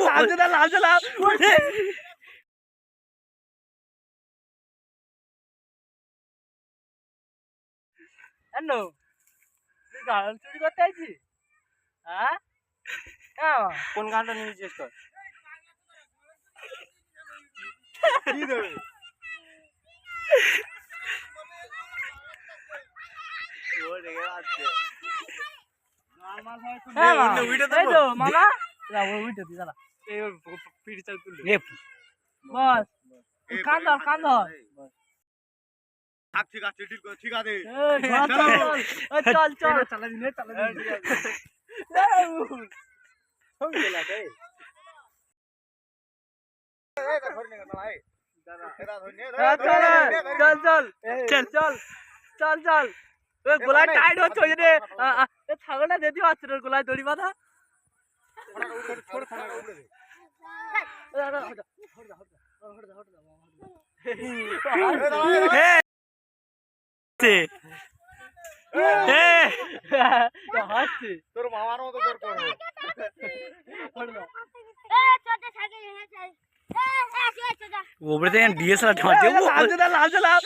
লালচে না লালচে না কেন তুই গান চুরি করতে আইছিস হ্যাঁ হ্যাঁ কোন গানটা নিয়ে জিজ্ঞেস কর কি দেবে ও রেগে আছে চাল চল, চল। চল চল হ্যাঁ, চল, চল চল চল চল চল চল ওই গোলায় টাইট হচ্ছে ছাগলটা যেতে পারছে না ওর গোলায় দড়ি বাঁধা এ, দাঁড়া, হট যা, হট যা, হট যা, হট যা, হট যা, মামা, হট যা। এ, হাসছে তোর মামার মতো তোর করবো হট যা। ওপরে থেকে ডিএসএলআর ঠাঁচে লালচে না লালচে না